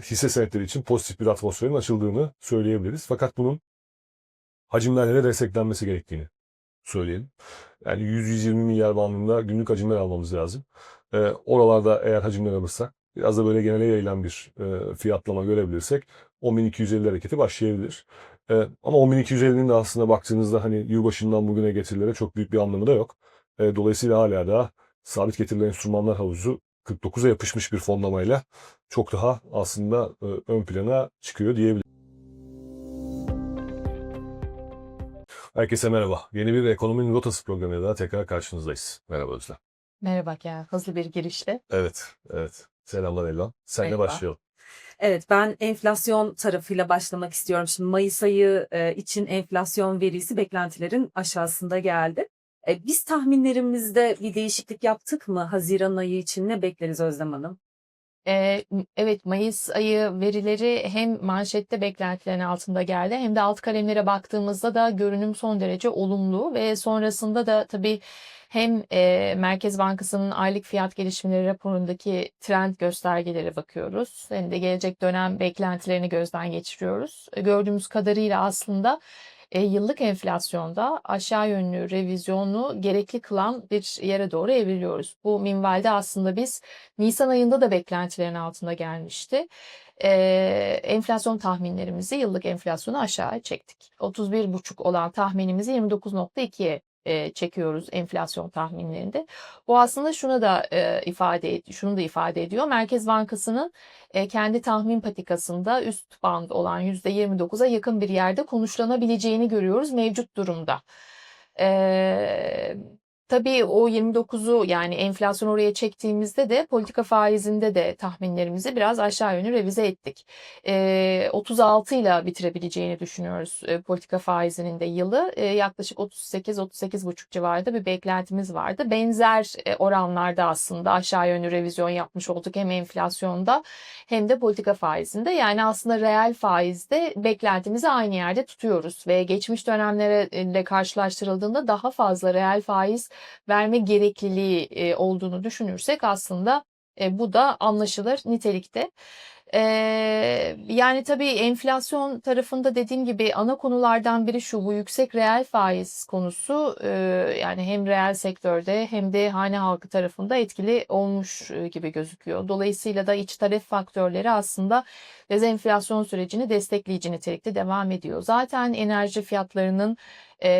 hisse senetleri için pozitif bir atmosferin açıldığını söyleyebiliriz. Fakat bunun hacimlerle desteklenmesi gerektiğini söyleyelim. Yani 100-120 milyar bandında günlük hacimler almamız lazım. E, oralarda eğer hacimler alırsak biraz da böyle genele yayılan bir e, fiyatlama görebilirsek 10.250 hareketi başlayabilir. E, ama 10.250'nin de aslında baktığınızda hani yılbaşından bugüne getirilere çok büyük bir anlamı da yok. E, dolayısıyla hala da sabit getirilen enstrümanlar havuzu 49'a yapışmış bir fonlamayla çok daha aslında e, ön plana çıkıyor diyebilirim. Herkese merhaba. Yeni bir Ekonominin Rotası programıyla daha tekrar karşınızdayız. Merhaba Özlem. Merhaba ya hızlı bir girişle. Evet, evet. Selamlar Elvan. Senle Merhaba. başlayalım. Evet ben enflasyon tarafıyla başlamak istiyorum. Şimdi Mayıs ayı e, için enflasyon verisi beklentilerin aşağısında geldi. E, biz tahminlerimizde bir değişiklik yaptık mı? Haziran ayı için ne bekleriz Özlem Hanım? Ee, evet Mayıs ayı verileri hem manşette beklentilerin altında geldi hem de alt kalemlere baktığımızda da görünüm son derece olumlu ve sonrasında da tabii hem e, Merkez Bankası'nın aylık fiyat gelişmeleri raporundaki trend göstergelere bakıyoruz. Hem de gelecek dönem beklentilerini gözden geçiriyoruz. Gördüğümüz kadarıyla aslında e, yıllık enflasyonda aşağı yönlü revizyonu gerekli kılan bir yere doğru evriliyoruz. Bu minvalde aslında biz Nisan ayında da beklentilerin altında gelmişti. E, enflasyon tahminlerimizi yıllık enflasyonu aşağı çektik. 31,5 olan tahminimizi 29,2'ye e, çekiyoruz enflasyon tahminlerinde. Bu aslında şunu da e, ifade şunu da ifade ediyor. Merkez Bankası'nın e, kendi tahmin patikasında üst band olan %29'a yakın bir yerde konuşlanabileceğini görüyoruz mevcut durumda. E, tabii o 29'u yani enflasyon oraya çektiğimizde de politika faizinde de tahminlerimizi biraz aşağı yönlü revize ettik. E, 36 ile bitirebileceğini düşünüyoruz e, politika faizinin de yılı. E, yaklaşık 38-38,5 civarında bir beklentimiz vardı. Benzer e, oranlarda aslında aşağı yönlü revizyon yapmış olduk hem enflasyonda hem de politika faizinde. Yani aslında reel faizde beklentimizi aynı yerde tutuyoruz ve geçmiş dönemlerle karşılaştırıldığında daha fazla reel faiz verme gerekliliği e, olduğunu düşünürsek aslında e, bu da anlaşılır nitelikte. Ee, yani tabii enflasyon tarafında dediğim gibi ana konulardan biri şu bu yüksek reel faiz konusu e, yani hem reel sektörde hem de hane halkı tarafında etkili olmuş gibi gözüküyor. Dolayısıyla da iç talep faktörleri aslında dezenflasyon sürecini destekleyici nitelikte devam ediyor. Zaten enerji fiyatlarının e,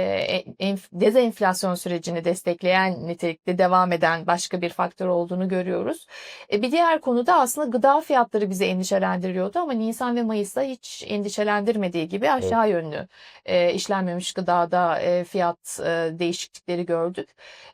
enf- dezenflasyon sürecini destekleyen nitelikte devam eden başka bir faktör olduğunu görüyoruz. E, bir diğer konu da aslında gıda fiyatları bizi endişelendiriyordu ama Nisan ve Mayıs'ta hiç endişelendirmediği gibi aşağı yönlü e, işlenmemiş gıdada e, fiyat e, değişiklikleri gördük.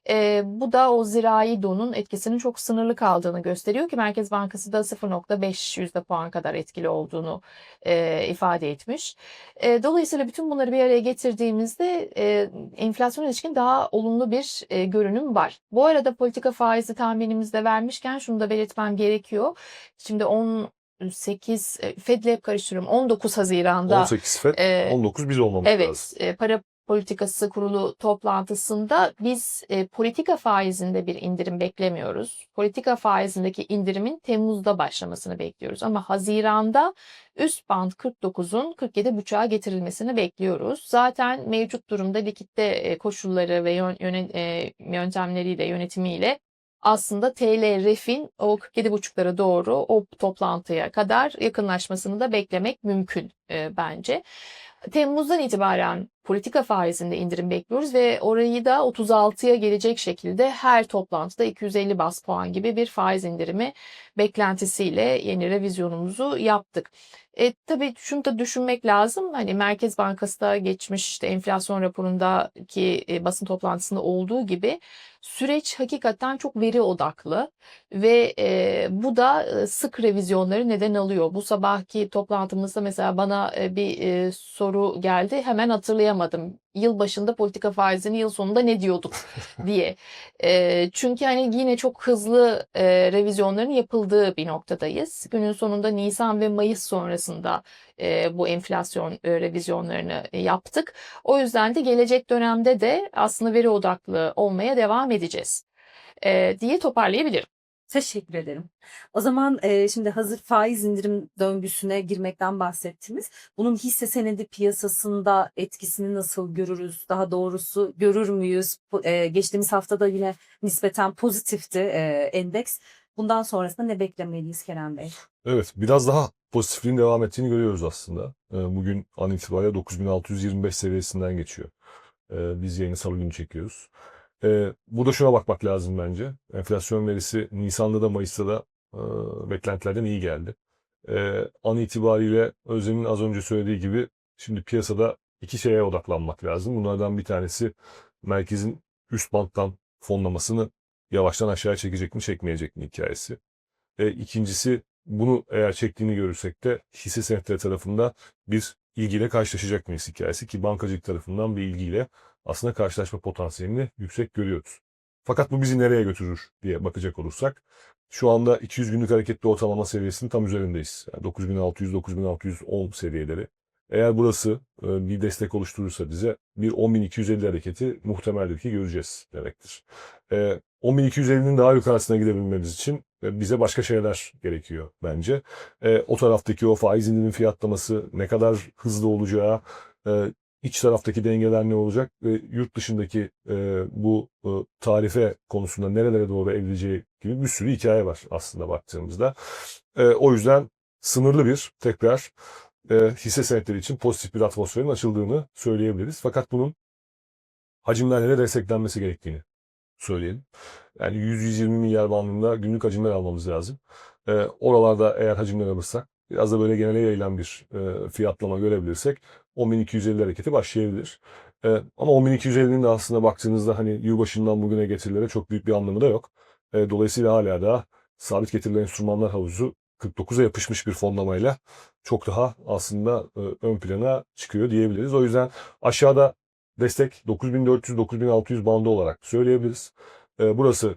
E, bu da o zirai donun etkisinin çok sınırlı kaldığını gösteriyor ki Merkez Bankası da 0.5 yüzde puan kadar etkili olduğunu e, ifade etmiş. E, dolayısıyla bütün bunları bir araya getirdiğimizde e, enflasyon ilişkin daha olumlu bir e, görünüm var. Bu arada politika faizi tahminimizde vermişken şunu da belirtmem gerekiyor. Şimdi 18 e, Fed'le hep karıştırıyorum. 19 Haziran'da 18 FED, e, 19 biz olmamız Evet, lazım. e, para politikası kurulu toplantısında biz e, politika faizinde bir indirim beklemiyoruz. Politika faizindeki indirimin Temmuz'da başlamasını bekliyoruz. Ama Haziran'da üst band 49'un 47,5'a getirilmesini bekliyoruz. Zaten mevcut durumda likitte e, koşulları ve yön, yöne- e, yöntemleriyle, yönetimiyle aslında TL refin o 47,5'lara doğru o toplantıya kadar yakınlaşmasını da beklemek mümkün e, bence. Temmuz'dan itibaren politika faizinde indirim bekliyoruz ve orayı da 36'ya gelecek şekilde her toplantıda 250 bas puan gibi bir faiz indirimi beklentisiyle yeni revizyonumuzu yaptık. E, tabii şunu da düşünmek lazım. Hani Merkez Bankası da geçmiş işte enflasyon raporundaki e, basın toplantısında olduğu gibi süreç hakikaten çok veri odaklı ve e, bu da e, sık revizyonları neden alıyor. Bu sabahki toplantımızda mesela bana e, bir e, soru geldi. Hemen hatırlayamadım. Yıl başında politika faizini yıl sonunda ne diyorduk diye. E, çünkü hani yine çok hızlı e, revizyonların yapıldığı bir noktadayız. Günün sonunda Nisan ve Mayıs sonrasında e, bu enflasyon e, revizyonlarını yaptık. O yüzden de gelecek dönemde de aslında veri odaklı olmaya devam edeceğiz e, diye toparlayabilirim. Teşekkür ederim. O zaman e, şimdi hazır faiz indirim döngüsüne girmekten bahsettiniz. Bunun hisse senedi piyasasında etkisini nasıl görürüz? Daha doğrusu görür müyüz? E, geçtiğimiz haftada yine nispeten pozitifti e, endeks. Bundan sonrasında ne beklemeliyiz Kerem Bey? Evet, biraz daha pozitifliğin devam ettiğini görüyoruz aslında. Ee, Bugün an itibariyle 9625 seviyesinden geçiyor. Ee, Biz yayını salı günü çekiyoruz. Ee, Burada şuna bakmak lazım bence. Enflasyon verisi Nisan'da da Mayıs'ta da e, beklentilerden iyi geldi. Ee, An itibariyle Özlem'in az önce söylediği gibi şimdi piyasada iki şeye odaklanmak lazım. Bunlardan bir tanesi merkezin üst banttan fonlamasını yavaştan aşağı çekecek mi çekmeyecek mi hikayesi. E, ikincisi bunu eğer çektiğini görürsek de hisse senetleri tarafında bir ilgiyle karşılaşacak mıyız hikayesi ki bankacılık tarafından bir ilgiyle aslında karşılaşma potansiyelini yüksek görüyoruz. Fakat bu bizi nereye götürür diye bakacak olursak şu anda 200 günlük hareketli ortalama seviyesinin tam üzerindeyiz. Yani 9600-9610 seviyeleri. Eğer burası e, bir destek oluşturursa bize bir 10.250 hareketi muhtemeldir ki göreceğiz demektir. E, 10.250'nin daha yukarısına gidebilmemiz için e, bize başka şeyler gerekiyor bence. E, o taraftaki o faiz indirim fiyatlaması ne kadar hızlı olacağı, e, iç taraftaki dengeler ne olacak ve yurt dışındaki e, bu e, tarife konusunda nerelere doğru evrileceği gibi bir sürü hikaye var aslında baktığımızda. E, o yüzden sınırlı bir tekrar e, hisse senetleri için pozitif bir atmosferin açıldığını söyleyebiliriz. Fakat bunun hacimlerle desteklenmesi gerektiğini söyleyelim. Yani 100-120 milyar bandında günlük hacimler almamız lazım. E, oralarda eğer hacimler alırsak biraz da böyle genele yayılan bir e, fiyatlama görebilirsek 10.250 hareketi başlayabilir. E, ama 10.250'nin de aslında baktığınızda hani yılbaşından bugüne getirilere çok büyük bir anlamı da yok. E, dolayısıyla hala da sabit getirilen enstrümanlar havuzu 49'a yapışmış bir fonlamayla çok daha aslında e, ön plana çıkıyor diyebiliriz. O yüzden aşağıda destek 9400-9600 bandı olarak söyleyebiliriz. E, burası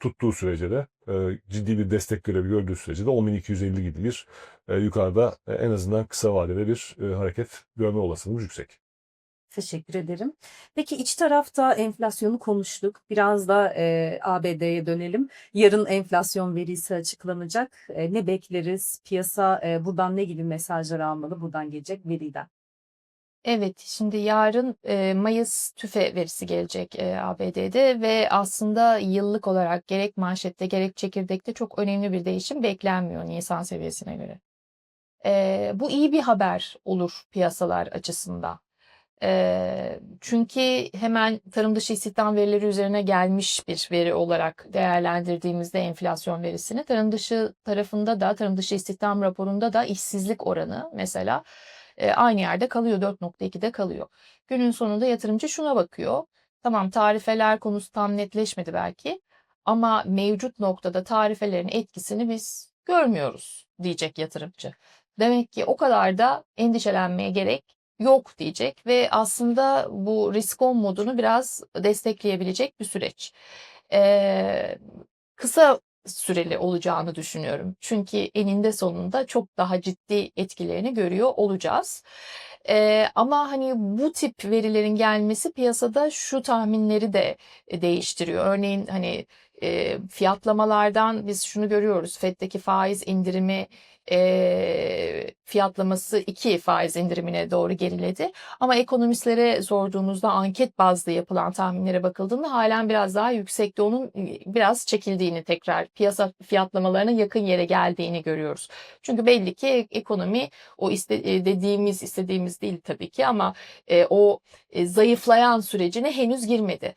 tuttuğu sürece de e, ciddi bir destek görevi gördüğü sürece de 10.250 gibi bir e, yukarıda e, en azından kısa vadede bir e, hareket görme olasılığımız yüksek. Teşekkür ederim. Peki iç tarafta enflasyonu konuştuk. Biraz da e, ABD'ye dönelim. Yarın enflasyon verisi açıklanacak. E, ne bekleriz? Piyasa e, buradan ne gibi mesajlar almalı buradan gelecek veriden? Evet, şimdi yarın e, Mayıs tüfe verisi gelecek e, ABD'de ve aslında yıllık olarak gerek manşette gerek çekirdekte çok önemli bir değişim beklenmiyor Nisan seviyesine göre. E, bu iyi bir haber olur piyasalar açısından. E, çünkü hemen tarım dışı istihdam verileri üzerine gelmiş bir veri olarak değerlendirdiğimizde enflasyon verisini tarım dışı tarafında da tarım dışı istihdam raporunda da işsizlik oranı mesela aynı yerde kalıyor 4.2'de kalıyor. Günün sonunda yatırımcı şuna bakıyor. Tamam tarifeler konusu tam netleşmedi belki ama mevcut noktada tarifelerin etkisini biz görmüyoruz diyecek yatırımcı. Demek ki o kadar da endişelenmeye gerek yok diyecek ve aslında bu risk on modunu biraz destekleyebilecek bir süreç. Ee, kısa süreli olacağını düşünüyorum. Çünkü eninde sonunda çok daha ciddi etkilerini görüyor olacağız. Ee, ama hani bu tip verilerin gelmesi piyasada şu tahminleri de değiştiriyor. Örneğin hani e, fiyatlamalardan biz şunu görüyoruz. Fed'deki faiz indirimi e, fiyatlaması 2 faiz indirimine doğru geriledi. Ama ekonomistlere sorduğunuzda anket bazlı yapılan tahminlere bakıldığında halen biraz daha yüksekti. Onun biraz çekildiğini tekrar piyasa fiyatlamalarına yakın yere geldiğini görüyoruz. Çünkü belli ki ekonomi o iste, dediğimiz istediğimiz değil tabii ki ama e, o e, zayıflayan sürecine henüz girmedi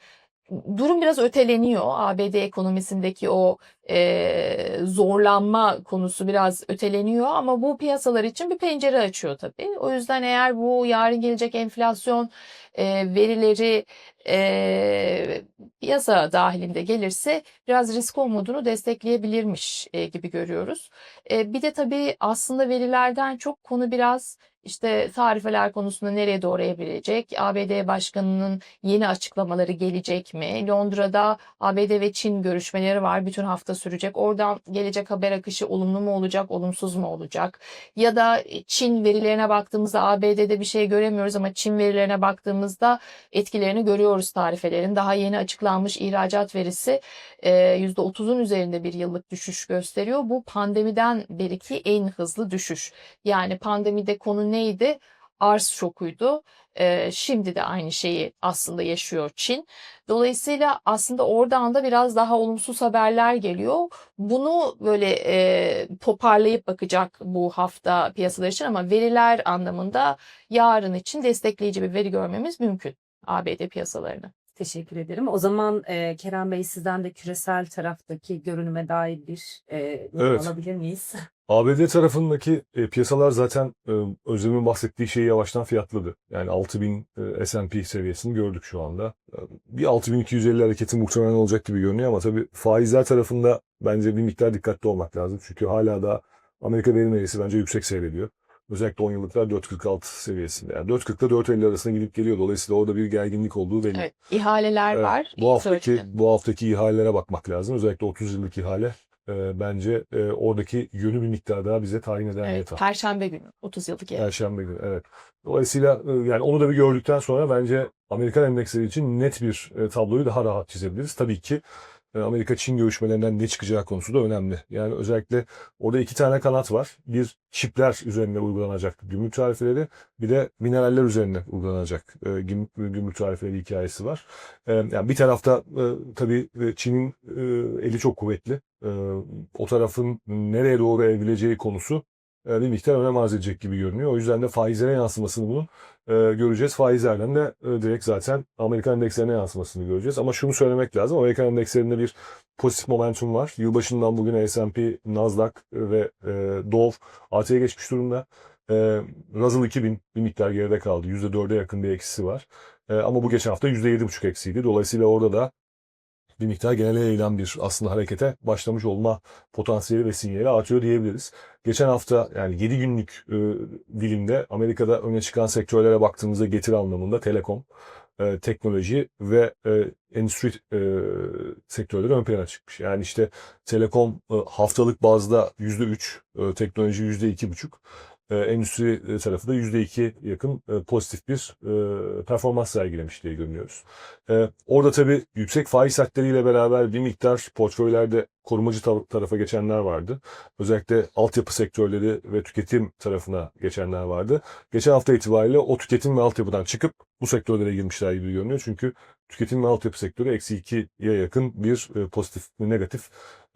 durum biraz öteleniyor. ABD ekonomisindeki o e, zorlanma konusu biraz öteleniyor ama bu piyasalar için bir pencere açıyor tabii. O yüzden eğer bu yarın gelecek enflasyon e, verileri e, piyasa dahilinde gelirse biraz risk modunu destekleyebilirmiş e, gibi görüyoruz. E, bir de tabii aslında verilerden çok konu biraz işte tarifeler konusunda nereye doğru evrilecek? ABD Başkanı'nın yeni açıklamaları gelecek mi? Londra'da ABD ve Çin görüşmeleri var. Bütün hafta sürecek. Oradan gelecek haber akışı olumlu mu olacak, olumsuz mu olacak? Ya da Çin verilerine baktığımızda ABD'de bir şey göremiyoruz ama Çin verilerine baktığımızda etkilerini görüyoruz tarifelerin. Daha yeni açıklanmış ihracat verisi e, %30'un üzerinde bir yıllık düşüş gösteriyor. Bu pandemiden beriki en hızlı düşüş. Yani pandemide konu neydi? Arz şokuydu. E, şimdi de aynı şeyi aslında yaşıyor Çin. Dolayısıyla aslında oradan da biraz daha olumsuz haberler geliyor. Bunu böyle e, toparlayıp bakacak bu hafta piyasalar için ama veriler anlamında yarın için destekleyici bir veri görmemiz mümkün ABD piyasalarını. Teşekkür ederim. O zaman e, Kerem Bey sizden de küresel taraftaki görünüme dair bir e, Evet. alabilir miyiz? ABD tarafındaki e, piyasalar zaten e, Özlem'in bahsettiği şeyi yavaştan fiyatladı. Yani 6000 e, S&P seviyesini gördük şu anda. E, bir 6250 hareketi muhtemelen olacak gibi görünüyor ama tabii faizler tarafında bence bir miktar dikkatli olmak lazım. Çünkü hala da Amerika verim bence yüksek seyrediyor. Özellikle 10 yıllıklar 4.46 seviyesinde. Yani 4.40 ile 4.50 arasında gidip geliyor. Dolayısıyla orada bir gerginlik olduğu belli. Evet, ihaleler Evet, var. Bu haftaki bu haftaki ihalelere bakmak lazım. Özellikle 30 yıllık ihale e, bence e, oradaki yönü bir miktar daha bize tayin eden Evet, yeta. Perşembe günü 30 yıllık yer. Perşembe günü evet. Dolayısıyla e, yani onu da bir gördükten sonra bence Amerikan endeksleri için net bir e, tabloyu daha rahat çizebiliriz. Tabii ki Amerika-Çin görüşmelerinden ne çıkacağı konusu da önemli. Yani özellikle orada iki tane kanat var. Bir çipler üzerine uygulanacak gümrük tarifeleri, bir de mineraller üzerine uygulanacak e, güm- gümrük tarifeleri hikayesi var. E, yani bir tarafta e, tabii e, Çin'in e, eli çok kuvvetli. E, o tarafın nereye doğru evrileceği konusu e, bir miktar önem arz edecek gibi görünüyor. O yüzden de faizlere yansımasını bunun e, göreceğiz. Faizlerden de e, direkt zaten Amerikan endekslerine yansımasını göreceğiz. Ama şunu söylemek lazım. Amerikan endekslerinde bir pozitif momentum var. Yılbaşından bugüne S&P, Nasdaq ve e, Dow artıya geçmiş durumda. E, Russell 2000 bir miktar geride kaldı. %4'e yakın bir eksisi var. E, ama bu geçen hafta %7,5 eksiydi. Dolayısıyla orada da bir miktar genele yayılan bir aslında harekete başlamış olma potansiyeli ve sinyali artıyor diyebiliriz. Geçen hafta yani 7 günlük e, dilimde Amerika'da öne çıkan sektörlere baktığımızda getiri anlamında telekom, e, teknoloji ve e, endüstri e, sektörleri ön plana çıkmış. Yani işte telekom e, haftalık bazda %3, e, teknoloji %2,5, e, endüstri e, tarafı da %2 yakın e, pozitif bir e, performans sergilemiş diye görünüyoruz. E, orada tabii yüksek faiz settleriyle beraber bir miktar portföylerde korumacı ta- tarafa geçenler vardı. Özellikle altyapı sektörleri ve tüketim tarafına geçenler vardı. Geçen hafta itibariyle o tüketim ve altyapıdan çıkıp bu sektörlere girmişler gibi görünüyor. Çünkü tüketim ve altyapı sektörü eksi 2'ye yakın bir e, pozitif negatif e,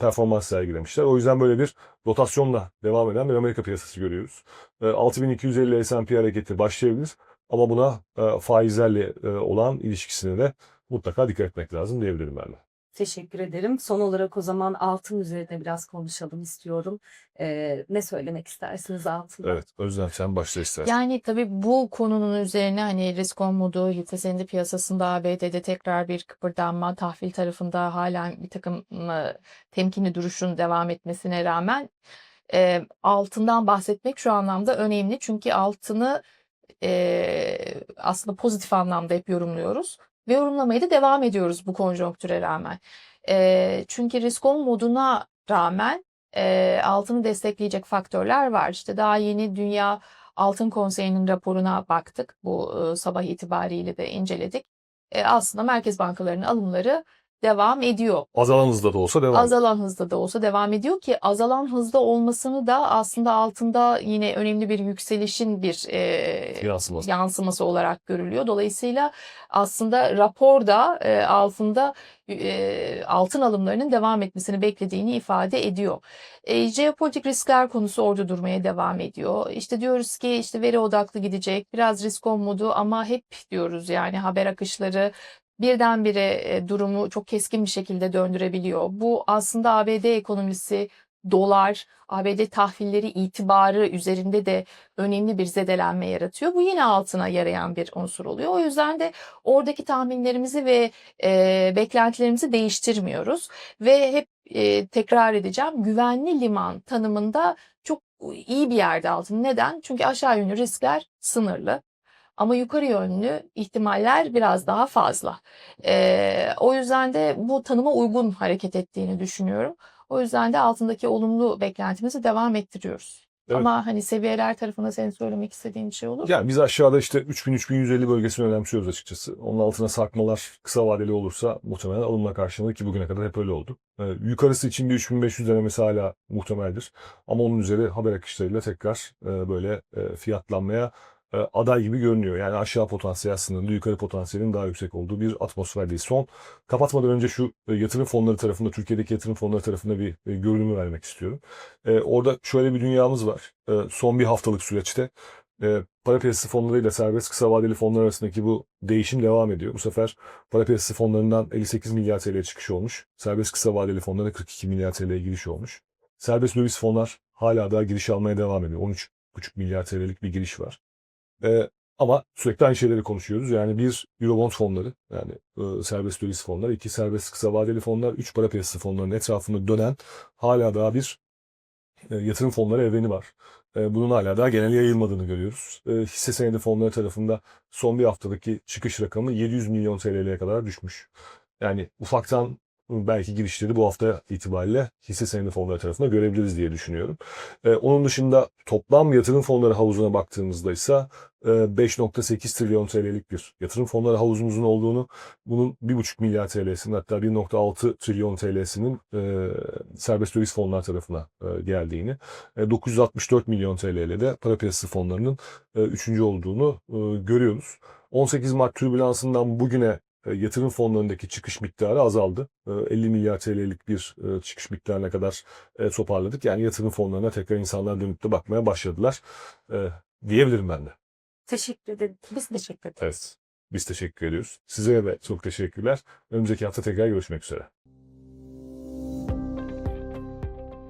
performans sergilemişler. O yüzden böyle bir rotasyonla devam eden bir Amerika piyasası görüyoruz. E, 6250 S&P hareketi başlayabilir ama buna e, faizlerle e, olan ilişkisine de mutlaka dikkat etmek lazım diyebilirim ben de. Teşekkür ederim. Son olarak o zaman altın üzerine biraz konuşalım istiyorum. E, ne söylemek istersiniz altında? Evet, Özlem sen başla istersen. Yani tabii bu konunun üzerine hani risk modu, hisse senedi piyasasında ABD'de tekrar bir kıpırdanma, tahvil tarafında hala bir takım ı, temkinli duruşun devam etmesine rağmen e, altından bahsetmek şu anlamda önemli. Çünkü altını e, aslında pozitif anlamda hep yorumluyoruz ve yorumlamaya da devam ediyoruz bu konjonktüre rağmen. E, çünkü risk on moduna rağmen e, altını destekleyecek faktörler var. İşte daha yeni Dünya Altın Konseyi'nin raporuna baktık. Bu e, sabah itibariyle de inceledik. E, aslında merkez bankalarının alımları devam ediyor. Azalan hızda da olsa devam. Azalan hızda da olsa devam ediyor ki azalan hızda olmasını da aslında altında yine önemli bir yükselişin bir e, Yansıması. yansıması olarak görülüyor. Dolayısıyla aslında raporda e, altında e, altın alımlarının devam etmesini beklediğini ifade ediyor. E, jeopolitik riskler konusu orada durmaya devam ediyor. İşte diyoruz ki işte veri odaklı gidecek, biraz risk on modu ama hep diyoruz yani haber akışları birdenbire e, durumu çok keskin bir şekilde döndürebiliyor. Bu aslında ABD ekonomisi dolar, ABD tahvilleri itibarı üzerinde de önemli bir zedelenme yaratıyor. Bu yine altına yarayan bir unsur oluyor. O yüzden de oradaki tahminlerimizi ve e, beklentilerimizi değiştirmiyoruz ve hep e, tekrar edeceğim güvenli liman tanımında çok iyi bir yerde altın. Neden? Çünkü aşağı yönlü riskler sınırlı. Ama yukarı yönlü ihtimaller biraz daha fazla. Ee, o yüzden de bu tanıma uygun hareket ettiğini düşünüyorum. O yüzden de altındaki olumlu beklentimizi devam ettiriyoruz. Evet. Ama hani seviyeler tarafında senin söylemek istediğin bir şey olur mu? Yani biz aşağıda işte 3000-3150 bölgesini önemsiyoruz açıkçası. Onun altına sarkmalar kısa vadeli olursa muhtemelen alımla karşılanır ki bugüne kadar hep öyle oldu. Ee, yukarısı için bir 3500 denemesi hala muhtemeldir. Ama onun üzeri haber akışlarıyla tekrar e, böyle e, fiyatlanmaya e, aday gibi görünüyor. Yani aşağı potansiyel sınırında yukarı potansiyelin daha yüksek olduğu bir atmosferdeyiz. Son kapatmadan önce şu e, yatırım fonları tarafında, Türkiye'deki yatırım fonları tarafında bir e, görünümü vermek istiyorum. E, orada şöyle bir dünyamız var. E, son bir haftalık süreçte e, para piyasası fonlarıyla serbest kısa vadeli fonlar arasındaki bu değişim devam ediyor. Bu sefer para piyasası fonlarından 58 milyar TL çıkış olmuş. Serbest kısa vadeli fonlara 42 milyar TL'ye giriş olmuş. Serbest döviz fonlar hala daha giriş almaya devam ediyor. 13,5 milyar TL'lik bir giriş var. E, ama sürekli aynı şeyleri konuşuyoruz. Yani bir Eurobond fonları, yani e, serbest döviz fonları, iki serbest kısa vadeli fonlar, üç para piyasası fonlarının etrafında dönen hala daha bir e, yatırım fonları evreni var. E, bunun hala daha genel yayılmadığını görüyoruz. E, hisse senedi fonları tarafında son bir haftadaki çıkış rakamı 700 milyon TL'ye kadar düşmüş. Yani ufaktan belki girişleri bu hafta itibariyle hisse senedi fonları tarafında görebiliriz diye düşünüyorum. E, onun dışında toplam yatırım fonları havuzuna baktığımızda ise e, 5.8 trilyon TL'lik bir yatırım fonları havuzumuzun olduğunu, bunun 1.5 milyar TL'sinin hatta 1.6 trilyon TL'sinin e, serbest döviz fonlar tarafına e, geldiğini, e, 964 milyon TL ile de para piyasası fonlarının e, üçüncü olduğunu e, görüyoruz. 18 Mart türbülansından bugüne e, yatırım fonlarındaki çıkış miktarı azaldı. E, 50 milyar TL'lik bir e, çıkış miktarına kadar e, toparladık. Yani yatırım fonlarına tekrar insanlar dönüp de bakmaya başladılar e, diyebilirim ben de. Teşekkür ederim. Biz teşekkür ederiz. Evet. Biz teşekkür ediyoruz. Size de çok teşekkürler. Önümüzdeki hafta tekrar görüşmek üzere.